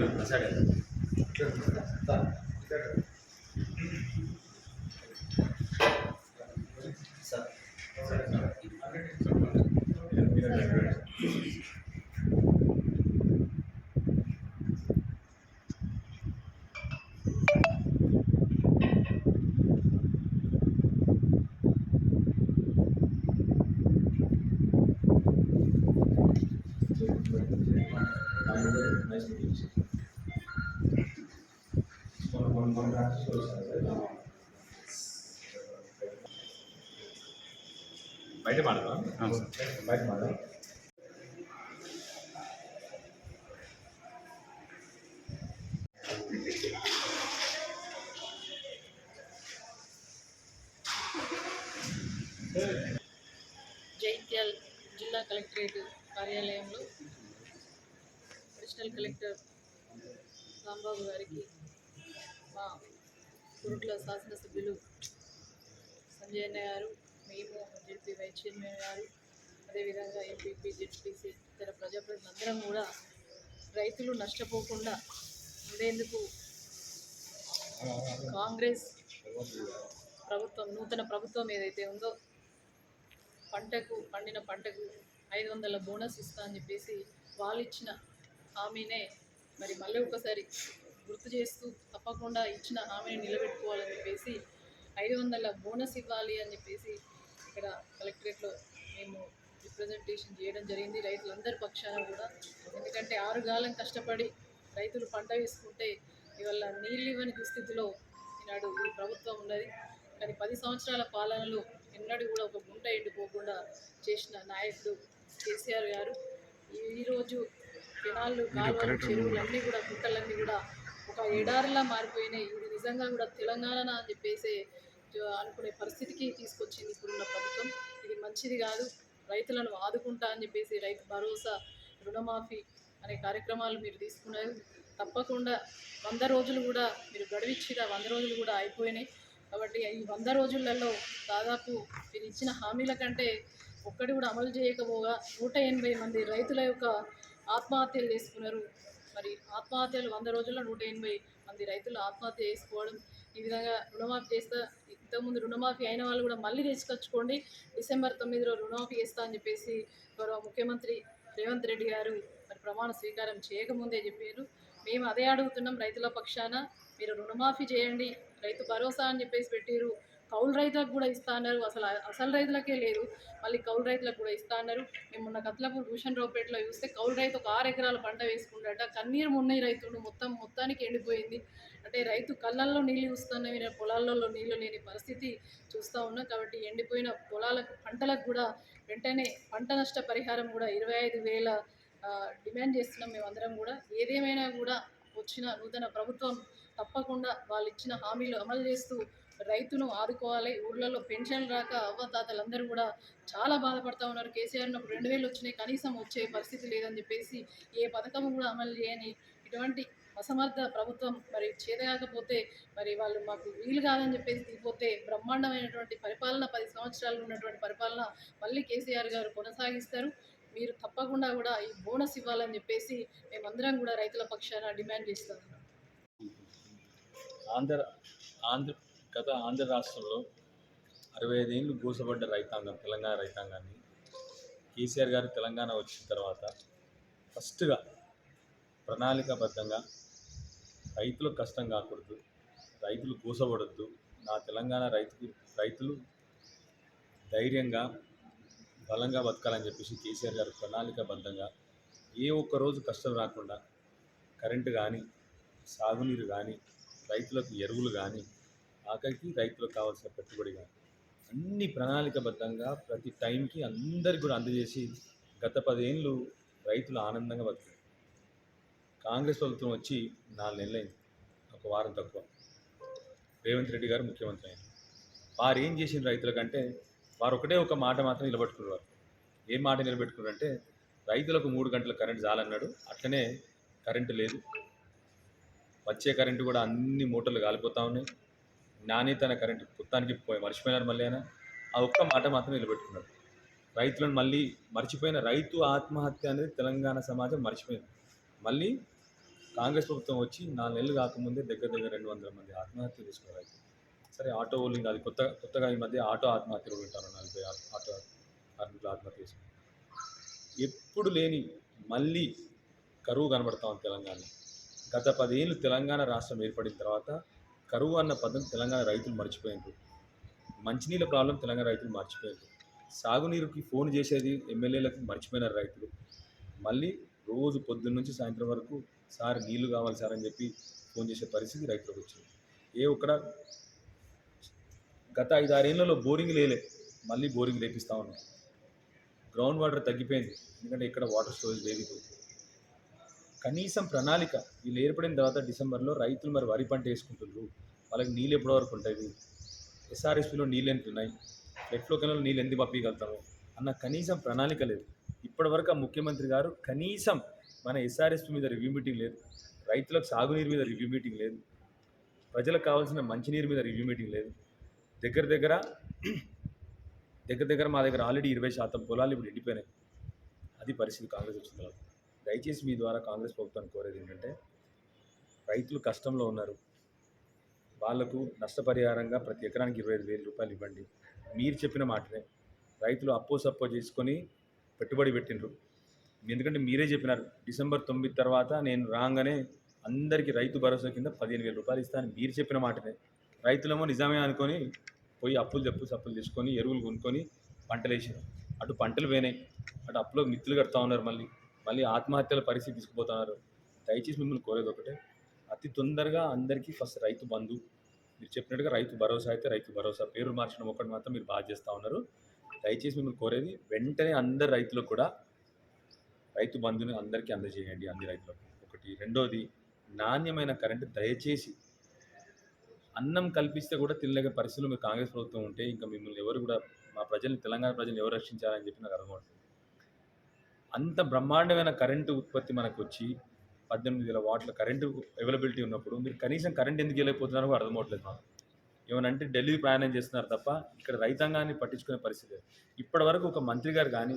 Kilometre Thank you. బయట మాడదా బయట మాడదా జైత్యాల్ జిల్లా కలెక్టరేట్ కార్యాలయంలో అడిషనల్ కలెక్టర్ రాంబాబు గారికి కురుట్ల శాసనసభ్యులు సంజయ్ అన్న గారు మేము జెడ్పీ వైస్ చైర్మన్ గారు అదేవిధంగా ఎంపీపీ జెడ్పీసీ ఇతర ప్రజాప్రతినిధులందరం కూడా రైతులు నష్టపోకుండా ఉండేందుకు కాంగ్రెస్ ప్రభుత్వం నూతన ప్రభుత్వం ఏదైతే ఉందో పంటకు పండిన పంటకు ఐదు వందల బోనస్ ఇస్తా అని చెప్పేసి వాళ్ళు ఇచ్చిన హామీనే మరి మళ్ళీ ఒకసారి గుర్తు చేస్తూ తప్పకుండా ఇచ్చిన హామీని నిలబెట్టుకోవాలని చెప్పేసి ఐదు వందల బోనస్ ఇవ్వాలి అని చెప్పేసి ఇక్కడ కలెక్టరేట్లో మేము రిప్రజెంటేషన్ చేయడం జరిగింది. రైతులందరి పక్షాన కూడా. ఎందుకంటే ఆరుగాలం కష్టపడి రైతులు పంట వేసుకుంటే ఇవాళ నీళ్ళు ఇవ్వని దుస్థితిలో ఈనాడు ఈ ప్రభుత్వం ఉన్నది. కానీ పది సంవత్సరాల పాలనలో ఎన్నడూ కూడా ఒక గుంట ఎండిపోకుండా చేసిన నాయకుడు కేసీఆర్ గారు. ఈరోజు కెనాళ్ళు కాలువలు చెరువులు అన్నీ కూడా గుంటలన్నీ కూడా ఒక ఎడారిలా మారిపోయినాయి. ఇది నిజంగా కూడా తెలంగాణ అని చెప్పేసి అనుకునే పరిస్థితికి తీసుకొచ్చింది ఇప్పుడున్న ప్రభుత్వం. ఇది మంచిది కాదు. రైతులను ఆదుకుంటా అని చెప్పేసి రైతు భరోసా రుణమాఫీ అనే కార్యక్రమాలు మీరు తీసుకున్నారు. తప్పకుండా వంద రోజులు కూడా మీరు గడువిచ్చిన వంద రోజులు కూడా అయిపోయినాయి. కాబట్టి ఈ వంద రోజులలో దాదాపు మీరు ఇచ్చిన హామీల కంటే ఒక్కటి కూడా అమలు చేయకపోగా నూట ఎనభై మంది రైతుల యొక్క ఆత్మహత్యలు చేసుకున్నారు. మరి ఆత్మహత్యలు వంద రోజుల్లో నూట ఎనభై మంది రైతులు ఆత్మహత్య చేసుకోవడం ఈ విధంగా రుణమాఫీ చేస్తా ఇంతకుముందు రుణమాఫీ అయిన వాళ్ళు కూడా మళ్ళీ తీసుకొచ్చుకోండి. డిసెంబర్ తొమ్మిదిలో రుణమాఫీ చేస్తా అని చెప్పేసి గౌరవ ముఖ్యమంత్రి రేవంత్ రెడ్డి గారు మరి ప్రమాణ స్వీకారం చేయకముందే చెప్పారు. మేము అదే అడుగుతున్నాం రైతుల పక్షాన మీరు రుణమాఫీ చేయండి రైతు భరోసా అని చెప్పేసి పెట్టారు కౌలు రైతులకు కూడా ఇస్తా అన్నారు. అసలు అసలు రైతులకే లేదు. మళ్ళీ కౌలు రైతులకు కూడా ఇస్తా అన్నారు. మేము మొన్న కత్లపూర్ భూషణ్ రావుపేటలో చూస్తే కౌలు రైతు ఒక ఆరు ఎకరాల పంట వేసుకుంటాట కన్నీరు మున్నయి రైతుడు మొత్తం మొత్తానికి ఎండిపోయింది. అంటే రైతు కళ్ళల్లో నీళ్ళు చూస్తున్న పొలాలలో నీళ్ళు లేని పరిస్థితి చూస్తూ ఉన్నాం. కాబట్టి ఎండిపోయిన పొలాలకు పంటలకు కూడా వెంటనే పంట నష్ట పరిహారం కూడా ఇరవై ఐదు వేల డిమాండ్ చేస్తున్నాం మేమందరం కూడా. ఏదేమైనా కూడా వచ్చిన నూతన ప్రభుత్వం తప్పకుండా వాళ్ళు ఇచ్చిన హామీలు అమలు చేస్తూ రైతును ఆదుకోవాలి ఊళ్ళలో పెన్షన్లు రాక అవ్వతాతలందరూ కూడా చాలా బాధపడతా ఉన్నారు. కేసీఆర్ ఉన్నప్పుడు రెండు వేలు వచ్చినాయి కనీసం వచ్చే పరిస్థితి లేదని చెప్పేసి ఏ పథకం కూడా అమలు చేయని ఇటువంటి అసమర్థ ప్రభుత్వం మరి చేదగాకపోతే మరి వాళ్ళు మాకు వీలు కాదని చెప్పేసి దిగిపోతే బ్రహ్మాండమైనటువంటి పరిపాలన పది సంవత్సరాలు ఉన్నటువంటి పరిపాలన మళ్ళీ కేసీఆర్ గారు కొనసాగిస్తారు. మీరు తప్పకుండా కూడా ఈ బోనస్ ఇవ్వాలని చెప్పేసి మేమందరం కూడా రైతుల పక్షాన డిమాండ్ చేస్తాం ఆంధ్ర ఆంధ్ర గత ఆంధ్ర రాష్ట్రంలో అరవై ఐదేళ్ళు గూసబడ్డ రైతాంగం తెలంగాణ రైతాంగాన్ని కేసీఆర్ గారు తెలంగాణ వచ్చిన తర్వాత ఫస్ట్గా ప్రణాళికాబద్ధంగా రైతులకు కష్టం కాకూడదు రైతులు కూసబడద్దు నా తెలంగాణ రైతుకు రైతులు ధైర్యంగా బలంగా బతకాలని చెప్పేసి కేసీఆర్ గారు ప్రణాళికాబద్ధంగా ఏ ఒక్క రోజు కష్టం రాకుండా కరెంటు కానీ సాగునీరు కానీ రైతులకు ఎరువులు కానీ ఆఖరికి రైతులకు కావాల్సిన పెట్టుబడి కానీ అన్ని ప్రణాళికబద్ధంగా ప్రతి టైంకి అందరికి కూడా అందజేసి గత పదేళ్ళు రైతులు ఆనందంగా బతికారు. కాంగ్రెస్ ప్రభుత్వం వచ్చి నాలుగు నెలలైంది ఒక వారం తక్కువ. రేవంత్ రెడ్డి గారు ముఖ్యమంత్రి అయింది వారు ఏం చేసిన రైతులకంటే వారు ఒకటే ఒక మాట మాత్రం నిలబెట్టుకున్నారు ఏం మాట నిలబెట్టుకున్నారంటే రైతులకు మూడు గంటల కరెంట్ చాలన్నాడు అట్లనే కరెంటు లేదు. వచ్చే కరెంటు కూడా అన్ని మూటలు కాలిపోతూ ఉన్నాయి. నాణ్యతన కరెంటు మొత్తానికి పోయి మర్చిపోయినారు మళ్ళీ అయినా ఆ ఒక్క మాట మాత్రం నిలబెట్టుకున్నాడు. రైతులను మళ్ళీ మర్చిపోయిన రైతు ఆత్మహత్య అనేది తెలంగాణ సమాజం మర్చిపోయింది. మళ్ళీ కాంగ్రెస్ ప్రభుత్వం వచ్చి నాలుగు నెలలు కాకముందే దగ్గర దగ్గర రెండు వందల మంది ఆత్మహత్య చేసుకున్నారు రైతు. సరే ఆటో ఓలింగ్ అది కొత్త కొత్తగా ఈ మధ్య ఆటో ఆత్మహత్యలు ఉంటారు నలభై ఆటో కార్మికులు ఆత్మహత్య చేసుకున్నారు. ఎప్పుడు లేని మళ్ళీ కరువు కనబడతా ఉంది తెలంగాణ గత పదేళ్ళు తెలంగాణ రాష్ట్రం ఏర్పడిన తర్వాత కరువు అన్న పదం తెలంగాణ రైతులు మర్చిపోయారు మంచినీళ్ళ ప్రాబ్లం తెలంగాణ రైతులు మర్చిపోయారు సాగునీరుకి ఫోన్ చేసేది ఎమ్మెల్యేలకు మర్చిపోయినారు రైతులు. మళ్ళీ రోజు పొద్దున్న నుంచి సాయంత్రం వరకు సార్ నీళ్ళు కావాలి సార్ అని చెప్పి ఫోన్ చేసే పరిస్థితి రైతులకు వచ్చింది. ఏ ఒక్కడ గత ఐదు ఆరేళ్ళలో బోరింగ్ లేలే. మళ్ళీ బోరింగ్ లేపిస్తా ఉన్నాం. గ్రౌండ్ వాటర్ తగ్గిపోయింది. ఎందుకంటే ఇక్కడ వాటర్ స్టోరేజ్ లేదు కనీసం ప్రణాళిక వీళ్ళు ఏర్పడిన తర్వాత డిసెంబర్లో రైతులు మరి వరి పంట వేసుకుంటున్నారు. వాళ్ళకి నీళ్ళు ఎప్పటి వరకు ఉంటుంది ఎస్ఆర్ఎస్పిలో నీళ్ళు ఎంత ఉన్నాయి? ఫ్లెక్లో కెనాల్లో నీళ్ళు ఎందుకు పంపించగలుగుతాము? అన్న కనీసం ప్రణాళిక లేదు. ఇప్పటివరకు ఆ ముఖ్యమంత్రి గారు కనీసం మన ఎస్ఆర్ఎస్పి మీద రివ్యూ మీటింగ్ లేదు. రైతులకు సాగునీరు మీద రివ్యూ మీటింగ్ లేదు. ప్రజలకు కావాల్సిన మంచినీరు మీద రివ్యూ మీటింగ్ లేదు. దగ్గర దగ్గర దగ్గర దగ్గర మా దగ్గర ఆల్రెడీ ఇరవై శాతం పొలాలు ఇప్పుడు ఎండిపోయినాయి. అది పరిస్థితి కాంగ్రెస్ వచ్చిన తర్వాత. దయచేసి మీ ద్వారా కాంగ్రెస్ ప్రభుత్వాన్ని కోరేది ఏంటంటే రైతులు కష్టంలో ఉన్నారు. వాళ్ళకు నష్టపరిహారంగా ప్రతి ఎకరానికి ఇరవై ఐదు వేల రూపాయలు ఇవ్వండి. మీరు చెప్పిన మాటనే రైతులు అప్పో సప్పో చేసుకొని పెట్టుబడి పెట్టినరు ఎందుకంటే మీరే చెప్పినారు డిసెంబర్ తొమ్మిది తర్వాత నేను రాగానే అందరికీ రైతు భరోసా కింద పదిహేను వేల రూపాయలు ఇస్తాను మీరు చెప్పిన మాటనే. రైతులేమో నిజమే అనుకొని పోయి అప్పులు చెప్పు సప్పులు తీసుకొని ఎరువులు కొనుక్కొని పంటలు వేసారు అటు పంటలు పోయినాయి అటు అప్పులో మిత్తులు కడతా ఉన్నారు మళ్ళీ. మళ్ళీ ఆత్మహత్యల పరిస్థితి తీసుకుపోతున్నారు. దయచేసి మిమ్మల్ని కోరేది ఒకటే అతి తొందరగా అందరికీ ఫస్ట్ రైతు బంధు. మీరు చెప్పినట్టుగా రైతు భరోసా అయితే రైతు భరోసా పేరు మార్చడం ఒకటి మాత్రం మీరు బాగా చేస్తూ ఉన్నారు. దయచేసి మిమ్మల్ని కోరేది వెంటనే అందరు రైతులకు కూడా రైతు బంధుని అందరికీ అందజేయండి అన్ని రైతులకు. ఒకటి. రెండోది నాణ్యమైన కరెంటు దయచేసి అన్నం కల్పిస్తే కూడా తినలేక పరిస్థితులు మీరు కాంగ్రెస్ ప్రభుత్వం ఉంటే ఇంకా మిమ్మల్ని ఎవరు కూడా మా ప్రజల్ని తెలంగాణ ప్రజలు ఎవరు రక్షించాలని చెప్పి నాకు అర్థమవుతుంది అంత బ్రహ్మాండమైన కరెంటు ఉత్పత్తి మనకు వచ్చి పద్దెనిమిది వేల వాట్ల కరెంటు అవైలబిలిటీ ఉన్నప్పుడు మీరు కనీసం కరెంట్ ఎందుకు వెళ్ళిపోతున్నారు కూడా అర్థమవట్లేదు మాకు. ఏమనంటే ఢిల్లీ ప్రయాణం చేస్తున్నారు తప్ప ఇక్కడ రైతాంగాన్ని పట్టించుకునే పరిస్థితి లేదు. ఇప్పటి వరకు ఒక మంత్రి గారు కానీ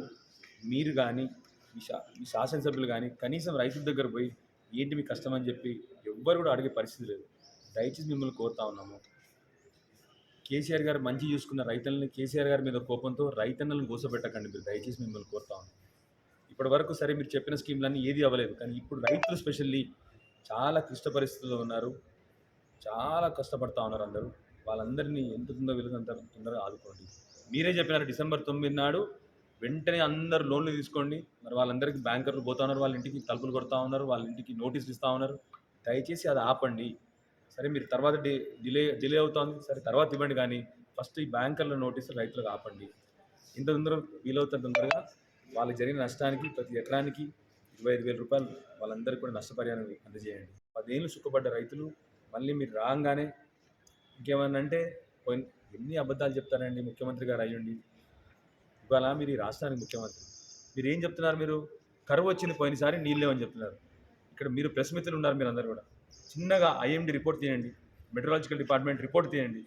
మీరు కానీ మీ శా మీ శాసనసభ్యులు కానీ కనీసం రైతుల దగ్గర పోయి ఏంటి మీ కష్టం అని చెప్పి ఎవ్వరు కూడా అడిగే పరిస్థితి లేదు. దయచేసి మిమ్మల్ని కోరుతా ఉన్నాము. కేసీఆర్ గారు మంచి చూసుకున్న రైతులని కేసీఆర్ గారి మీద కోపంతో రైతన్నలను గోసపెట్టకండి మీరు. దయచేసి మిమ్మల్ని కోరుతా ఉన్నాము. ఇప్పటి వరకు సరే మీరు చెప్పిన స్కీమ్లన్నీ ఏది అవ్వలేదు. కానీ ఇప్పుడు రైతులు స్పెషల్లీ చాలా క్లిష్ట పరిస్థితుల్లో ఉన్నారు. చాలా కష్టపడతా ఉన్నారు అందరూ. వాళ్ళందరినీ ఎంత తొందరగా వీలైతే తొందరగా ఆదుకోండి. మీరే చెప్పినారు డిసెంబర్ తొమ్మిది నాడు వెంటనే అందరు లోన్లు తీసుకోండి. మరి వాళ్ళందరికీ బ్యాంకర్లు పోతా ఉన్నారు వాళ్ళ ఇంటికి తలుపులు కొడతా ఉన్నారు వాళ్ళ ఇంటికి నోటీసులు ఇస్తూ ఉన్నారు. దయచేసి అది ఆపండి. సరే మీరు తర్వాత డి డిలే డిలే అవుతుంది. సరే తర్వాత ఇవ్వండి కానీ ఫస్ట్ ఈ బ్యాంకర్ల నోటీసులు రైతులకు ఆపండి. ఇంత తొందరగా వీలవుతుంది తొందరగా వాళ్ళకి జరిగిన నష్టానికి ప్రతి ఎకరానికి ఇరవై ఐదు వేల రూపాయలు వాళ్ళందరికీ కూడా నష్టపరిహారం అందజేయండి. పదేళ్ళు సుఖపడ్డ రైతులు మళ్ళీ మీరు రాగానే ఇంకేమన్నా అంటే ఎన్ని అబద్ధాలు చెప్తారండి ముఖ్యమంత్రి గారు అయ్యండి. ఇవాళ మీరు ఈ రాష్ట్రానికి ముఖ్యమంత్రి. మీరు ఏం చెప్తున్నారు మీరు? కరువు వచ్చింది పోయినసారి నీళ్ళు లేవని చెప్తున్నారు. ఇక్కడ మీరు ప్రెస్ మిత్రులు ఉన్నారు మీరు అందరు కూడా. చిన్నగా ఐఎండి రిపోర్ట్ తీయండి. మెట్రలాజికల్ డిపార్ట్మెంట్ రిపోర్ట్ తీయండి.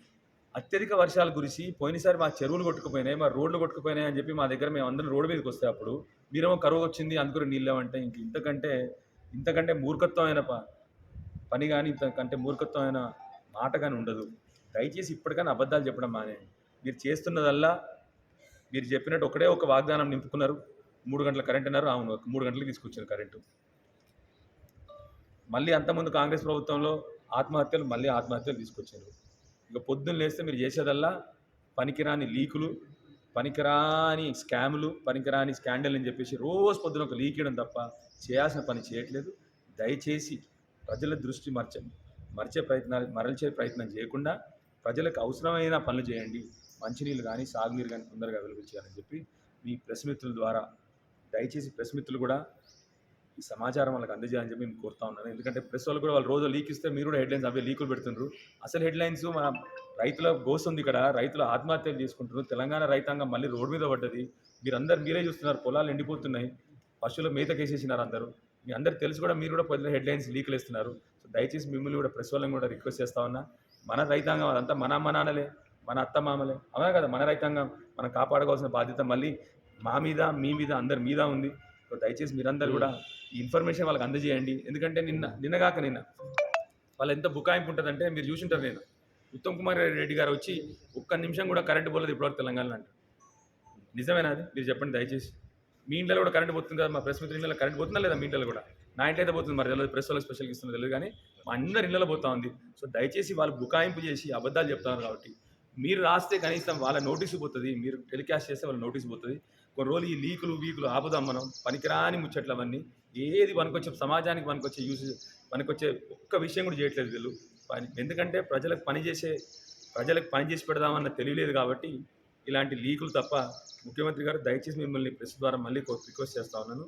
అత్యధిక వర్షాలు కురిసి పోయినసారి మా చెరువులు కొట్టుకుపోయినాయి మా రోడ్లు కొట్టుకుపోయినాయి అని చెప్పి మా దగ్గర మేము అందరం రోడ్డు మీదకి వస్తే అప్పుడు మీరేమో కరువు వచ్చింది అందుకని నీళ్ళు లేవంటే ఇంక ఇంతకంటే ఇంతకంటే మూర్ఖత్వమైన ప పని కానీ ఇంతకంటే మూర్ఖత్వమైన మాట కానీ ఉండదు. దయచేసి ఇప్పటికైనా అబద్ధాలు చెప్పడం మానే. మీరు చేస్తున్నదల్లా మీరు చెప్పినట్టు ఒకటే ఒక వాగ్దానం నింపుకున్నారు. మూడు గంటల కరెంట్ అన్నారు. అవును ఒక మూడు గంటలకు తీసుకొచ్చారు కరెంటు. మళ్ళీ అంతకుముందు కాంగ్రెస్ ప్రభుత్వంలో ఆత్మహత్యలు మళ్ళీ ఆత్మహత్యలు తీసుకొచ్చారు. ఇక పొద్దున్న లేస్తే మీరు చేసేదల్లా పనికిరాని లీకులు పనికిరాని స్కాములు పనికిరాని స్కాండల్ అని చెప్పేసి రోజు పొద్దున ఒక లీక్ ఇవ్వడం తప్ప చేయాల్సిన పని చేయట్లేదు. దయచేసి ప్రజల దృష్టి మర్చ మరిచే ప్రయత్నాలు మరల్చే ప్రయత్నం చేయకుండా ప్రజలకు అవసరమైన పనులు చేయండి. మంచినీళ్ళు కానీ సాగునీరు కానీ తొందరగా అవైలబుల్ చేయాలని చెప్పి మీ ప్రెస్ మిత్రుల ద్వారా దయచేసి ప్రెస్ మిత్రులు కూడా ఈ సమాచారం వాళ్ళకి అందజేయాలని చెప్పి మేము కోరుతా ఉన్నాను. ఎందుకంటే ప్రెస్ వాళ్ళు కూడా వాళ్ళు రోజు లీక్ ఇస్తే మీరు కూడా హెడ్లైన్స్ అవే లీకులు పెడుతున్నారు అసలు హెడ్లైన్స్ మన రైతుల గోస్ ఉంది ఇక్కడ. రైతులు ఆత్మహత్యలు చేసుకుంటున్నారు. తెలంగాణ రైతాంగం మళ్ళీ రోడ్డు మీద పడ్డది. మీరందరూ మీరే చూస్తున్నారు. పొలాలు ఎండిపోతున్నాయి. పశువుల మేత కేసేసినారు అందరూ. మీ అందరు తెలిసి కూడా మీరు కూడా పొద్దున హెడ్లైన్స్ లీకులు ఇస్తున్నారు సో దయచేసి మిమ్మల్ని కూడా ప్రెస్ వాళ్ళని కూడా రిక్వెస్ట్ చేస్తా ఉన్నా. మన రైతాంగం అదంతా మన అమ్మ నాన్నలే మన అత్త మామలే. అవునా కదా? మన రైతాంగం మనం కాపాడుకోవాల్సిన బాధ్యత మళ్ళీ మా మీద మీ మీద అందరి మీద ఉంది. సో దయచేసి మీరందరూ కూడా ఈ ఇన్ఫర్మేషన్ వాళ్ళకి అందజేయండి. ఎందుకంటే నిన్న నిన్నగాక నిన్న వాళ్ళు ఎంత బుకాయింపు ఉంటుందంటే మీరు చూసింటారు నేను. ఉత్తమ్ కుమార్ రెడ్డి గారు వచ్చి ఒక్క నిమిషం కూడా కరెంటు పోలేదు ఇప్పటివరకు తెలంగాణ అంటారు నిజమేనా అది? మీరు చెప్పండి దయచేసి. మీ ఇంట్లో కూడా కరెంట్ పోతుంది కదా మా ప్రెస్ మిత్రుల ఇంట్లో కరెంట్ పోతుందా లేదా మీ ఇంట్లో కూడా? నా ఇంట్లో అయితే పోతుంది మరి తెలియదు ప్రెస్ వాళ్ళకి స్పెషల్గా ఇస్తుంది తెలియదు కానీ మా అందరి ఇళ్ళలో పోతా ఉంది. సో దయచేసి వాళ్ళు బుకాయింపు చేసి అబద్ధాలు చెప్తున్నారు కాబట్టి మీరు రాస్తే కనీసం వాళ్ళ నోటీసు పోతుంది మీరు టెలికాస్ట్ చేస్తే వాళ్ళ నోటీస్ పోతుంది. కొన్ని రోజులు ఈ లీకులు వీకులు ఆపుదాం మనం పనికిరాని ముచ్చట్లు అవన్నీ ఏది పనికొచ్చే సమాజానికి పనికొచ్చే యూజ్ పనికొచ్చే ఒక్క విషయం కూడా చేయట్లేదు వీళ్ళు. పని ఎందుకంటే ప్రజలకు పని చేసే ప్రజలకు పని చేసి పెడదామన్న తెలియలేదు కాబట్టి ఇలాంటి లీకులు తప్ప ముఖ్యమంత్రి గారు దయచేసి మిమ్మల్ని ప్రెస్ ద్వారా మళ్ళీ రిక్వెస్ట్ చేస్తా ఉన్నాను.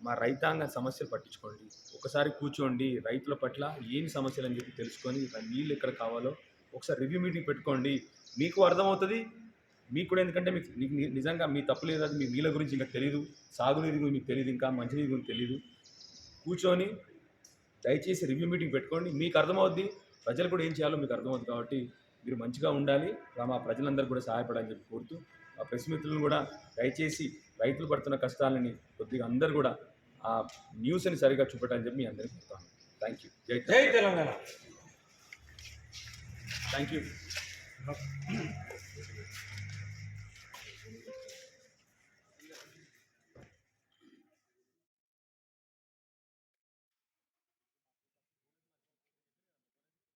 మా రైతాంగ సమస్యలు పట్టించుకోండి. ఒకసారి కూర్చోండి. రైతుల పట్ల ఏం సమస్యలు అని చెప్పి తెలుసుకొని నీళ్ళు ఎక్కడ కావాలో ఒకసారి రివ్యూ మీటింగ్ పెట్టుకోండి. మీకు అర్థమవుతుంది మీకు కూడా ఎందుకంటే మీకు మీకు నిజంగా మీ తప్పు లేదు అది మీ నీళ్ళ గురించి ఇంకా తెలియదు సాగునీరు గురించి మీకు తెలియదు ఇంకా మంచినీరు గురించి తెలియదు కూర్చొని దయచేసి రివ్యూ మీటింగ్ పెట్టుకోండి. మీకు అర్థమవుద్ది ప్రజలు కూడా ఏం చేయాలో మీకు అర్థమవుతుంది కాబట్టి మీరు మంచిగా ఉండాలి. మా ప్రజలందరూ కూడా సహాయపడాలని చెప్పి కోరుతూ మా ప్రెస్ మిత్రులను కూడా దయచేసి రైతులు పడుతున్న కష్టాలని కొద్దిగా అందరూ కూడా ఆ న్యూస్ని సరిగా చూపెట్టాలని చెప్పి మీ అందరికీ చెప్తాను. థ్యాంక్ యూ జై జై తెలంగాణ. Thank you